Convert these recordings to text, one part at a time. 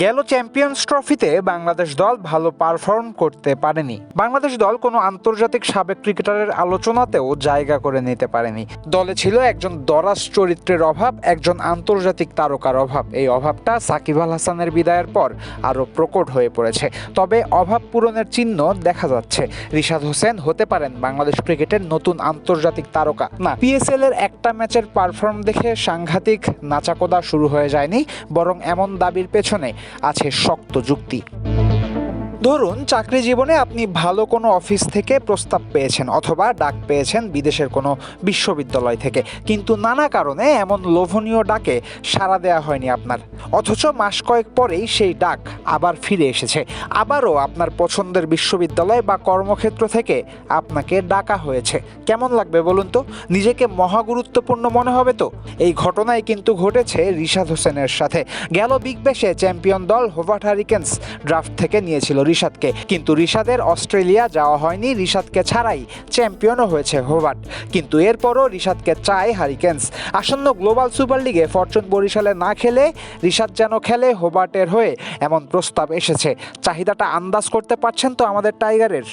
গেল চ্যাম্পিয়ন্স ট্রফিতে বাংলাদেশ দল ভালো পারফর্ম করতে পারেনি। বাংলাদেশ দল কোনো আন্তর্জাতিক সাবেক ক্রিকেটারের আলোচনাতেও জায়গা করে নিতে পারেনি। দলে ছিল একজন দরাজ চরিত্রের অভাব, একজন আন্তর্জাতিক তারকার অভাব। এই অভাবটা সাকিব আল হাসানের বিদায়ের পর আরও প্রকট হয়ে পড়েছে। তবে অভাব পূরণের চিহ্ন দেখা যাচ্ছে। রিশাদ হোসেন হতে পারেন বাংলাদেশ ক্রিকেটের নতুন আন্তর্জাতিক তারকা। না পিএসএল এর একটা ম্যাচের পারফর্ম দেখে সাংঘাতিক নাচাকোদা শুরু হয়ে যায়নি, বরং এমন দাবির পেছনে আছে শক্ত যুক্তি। ধরুন, চাকরি জীবনে আপনি ভালো কোনো অফিস থেকে প্রস্তাব পেয়েছেন অথবা ডাক পেয়েছেন বিদেশের কোনো বিশ্ববিদ্যালয় থেকে। কিন্তু নানা কারণে এমন লোভনীয় ডাকে সাড়া দেওয়া হয়নি আপনার। অথচ মাস কয়েক পরেই সেই ডাক আবার ফিরে এসেছে। আবারও আপনার পছন্দের বিশ্ববিদ্যালয় বা কর্মক্ষেত্র থেকে আপনাকে ডাকা হয়েছে। কেমন লাগবে বলুন তো? নিজেকে মহাগুরুত্বপূর্ণ মনে হবে তো? এই ঘটনায় কিন্তু ঘটেছে রিশাদ হোসেনের সাথে। গেল বিগ ব্যাশে চ্যাম্পিয়ন দল হোভার্ট হারিকেন্স ড্রাফট থেকে নিয়েছিল রিশাদকে। কিন্তু রিশাদের অস্ট্রেলিয়া যাওয়া হয়নি, রিশাদকে ছাড়াই চ্যাম্পিয়নও হয়েছে হোভার্ট কিন্তু এরপরও রিশাদকে চায় হারিকেন্স। আসন্ন গ্লোবাল সুপার লিগে ফরচুন বরিশালে না খেলে রিশাদ যেন খেলে হোবার্টের হয়ে এমন প্রস্তাব এসেছে। চাহিদাটা আন্দাজ করতে পারছেন তো আমাদের টাইগারের?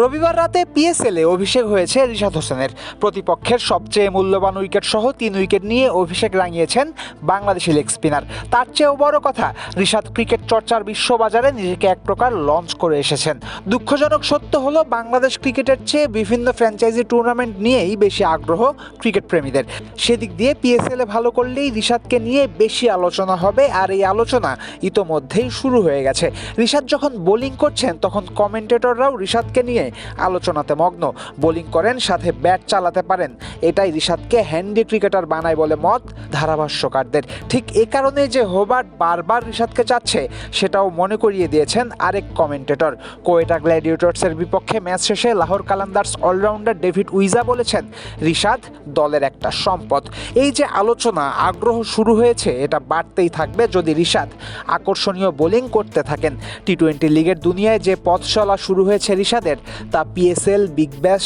রবিবার রাতে পিএসএলে অভিষেক হয়েছে রিশাদ হোসেনের। প্রতিপক্ষের সবচেয়ে মূল্যবান উইকেট সহ তিন উইকেট নিয়ে অভিষেক রাঙিয়েছেন বাংলাদেশি লেগ স্পিনার। তার চেয়েও বড় কথা, রিশাদ ক্রিকেট চর্চার বিশ্ববাজারে নিজেকে এক প্রকার লঞ্চ করে এসেছেন। দুঃখজনক সত্য হলো, বাংলাদেশ ক্রিকেটের চেয়ে বিভিন্ন ফ্র্যাঞ্চাইজি টুর্নামেন্ট নিয়েই বেশি আগ্রহ ক্রিকেট প্রেমীদের। সেদিক দিয়ে পিএসএলে ভালো করলেই রিশাদকে নিয়ে বেশি আলোচনা হবে, আর এই আলোচনা ইতোমধ্যেই শুরু হয়ে গেছে। রিশাদ যখন বোলিং করছেন, তখন কমেন্টেটররাও রিশাদকে নিয়ে আলোচনাতে মগ্ন। বোলিং করেন সাথে ব্যাট চালাতে পারেন। এটাই রিশাদকে হ্যান্ডি ক্রিকেটার বানায় বলে মত ধারাভাষ্যকারদের। ঠিক এ কারণে যে হোবার্ট বারবার রিশাদকে চাচ্ছে, সেটাও মনে করিয়ে দিয়েছেন আরেক কমেন্টেটর। কোয়েটা গ্ল্যাডিয়েটর্সের বিপক্ষে ম্যাচ শেষে Lahore Qalandars allrounder David Wiese বলেছেন, রিশাদ দলের একটা সম্পদ। এই যে আলোচনা, আগ্রহ শুরু হয়েছে, এটা বাড়তেই থাকবে যদি রিশাদ আকর্ষণীয় বোলিং করতে থাকেন। টি টোয়েন্টি লিগের দুনিয়ায় যে পথ চলা শুরু হয়েছে রিশাদের, তা পিএসএল বিগ ব্যাশ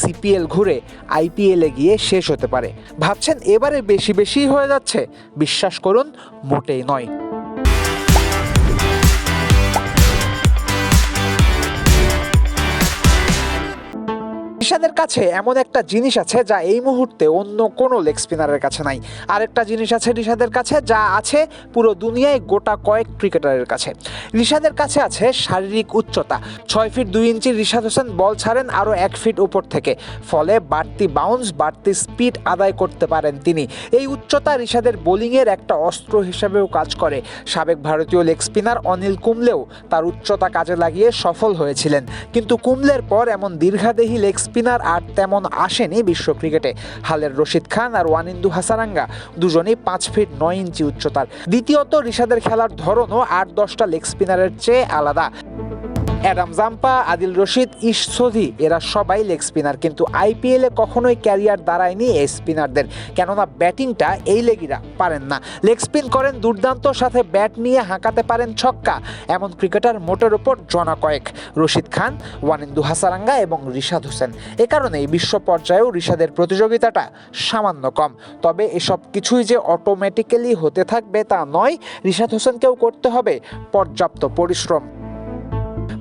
সিপিএল ঘুরে আইপিএলে গিয়ে শেষ হতে পারে। ভাবছেন এবারে বেশি বেশি হয়ে যাচ্ছে। বিশ্বাস করুন মোটেই নয়। রিশাদের কাছে এমন একটা জিনিস আছে যা এই মুহূর্তে অন্য কোনো লেগ স্পিনারের কাছে নাই। আরেকটা জিনিস আছে রিশাদের কাছে যা আছে পুরো দুনিয়ায় গোটা কয়েক ক্রিকেটারের কাছে। রিশাদের কাছে আছে শারীরিক উচ্চতা। ছয় ফিট দুই ইঞ্চি রিশাদ হোসেন বল ছাড়েন আরও এক ফিট উপর থেকে। ফলে বাড়তি বাউন্স বাড়তি স্পিড আদায় করতে পারেন তিনি। এই উচ্চতা রিশাদের বোলিংয়ের একটা অস্ত্র হিসেবেও কাজ করে। সাবেক ভারতীয় লেগ স্পিনার অনিল কুমলেও তার উচ্চতা কাজে লাগিয়ে সফল হয়েছিলেন। কিন্তু কুমলের পর এমন দীর্ঘাদেহী লেগ স্পিনার আর তেমন আসেনি বিশ্ব ক্রিকেটে। হালের রশিদ খান আর ওয়ানিন্দু হাসারাঙ্গা দুজনেই পাঁচ ফিট নয় ইঞ্চি উচ্চতার। দ্বিতীয়ত ঋষাদের খেলার ধরনও আট দশটা লেগ স্পিনারের চেয়ে আলাদা। অ্যাডাম জাম্পা, আদিল রশিদ ইসোধি এরা সবাই লেগ স্পিনার, কিন্তু আইপিএলে কখনোই ক্যারিয়ার দাঁড়ায়নি এই স্পিনারদের। কেননা ব্যাটিংটা এই লেগিরা পারেন না। লেগ স্পিন করেন দুর্দান্ত, সাথে ব্যাট নিয়ে হাঁকাতে পারেন ছক্কা। এমন ক্রিকেটার মোটের ওপর জনা কয়েক। রশিদ খান, ওয়ানিন্দু হাসারাঙ্গা এবং রিশাদ হোসেন। এ কারণেই বিশ্ব পর্যায়েও রিশাদের প্রতিযোগিতাটা সামান্য কম। তবে এসব কিছুই যে অটোমেটিক্যালি হতে থাকবে তা নয়, রিশাদ হোসেনকেও করতে হবে পর্যাপ্ত পরিশ্রম।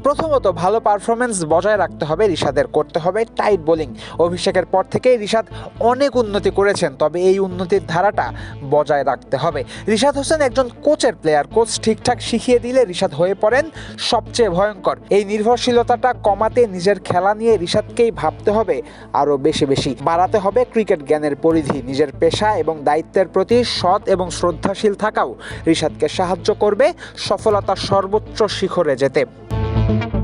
প্রথমত ভালো পারফরমেন্স বজায় রাখতে হবে, রিশাদের করতে হবে টাইট বোলিং অভিষেকের পর থেকেই রিশাদ অনেক উন্নতি করেছেন, তবে এই উন্নতির ধারাটা বজায় রাখতে হবে। রিশাদ হোসেন একজন কোচের প্লেয়ার কোচ ঠিকঠাক শিখিয়ে দিলে রিশাদ হয়ে পড়েন সবচেয়ে ভয়ঙ্কর। এই নির্ভরশীলতাটা কমাতে নিজের খেলা নিয়ে রিশাদকেই ভাবতে হবে আরও বেশি বেশি। বাড়াতে হবে ক্রিকেট জ্ঞানের পরিধি, নিজের পেশা এবং দায়িত্বের প্রতি সৎ এবং শ্রদ্ধাশীল থাকাও রিশাদকে সাহায্য করবে সফলতার সর্বোচ্চ শিখরে যেতে। শেষ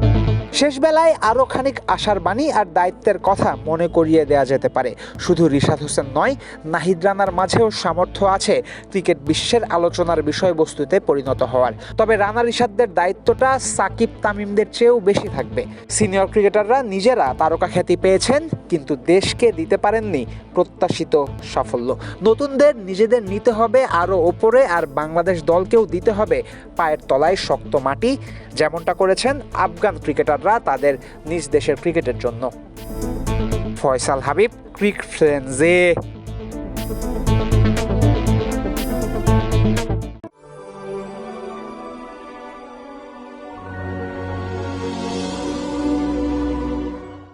বেলায় আরও খানিক আশার বাণী আর দায়িত্বের কথা মনে করিয়ে দেয়া যেতে পারে। শুধু রিশাদ হোসেন নয়, নাহিদ রানার মাঝেও সামর্থ্য আছে ক্রিকেট বিশ্বের আলোচনার বিষয়বস্তুতে পরিণত হওয়ার। তবে রানা রিশাদদের দায়িত্বটা সাকিব তামিমদের চেয়েও বেশি থাকবে। সিনিয়র ক্রিকেটাররা নিজেরা তারকা খ্যাতি পেয়েছেন, কিন্তু দেশকে দিতে পারেননি প্রত্যাশিত সাফল্য। নতুনদের নিজেদের নিতে হবে আরও ওপরে আর বাংলাদেশ দলকেও দিতে হবে পায়ের তলায় শক্ত মাটি, যেমনটা করেছেন আফগান ক্রিকেটাররা। তাদের নিজ দেশের ক্রিকেটের জন্য। ফয়সাল হাবিব ক্রিক ফ্রেন্সে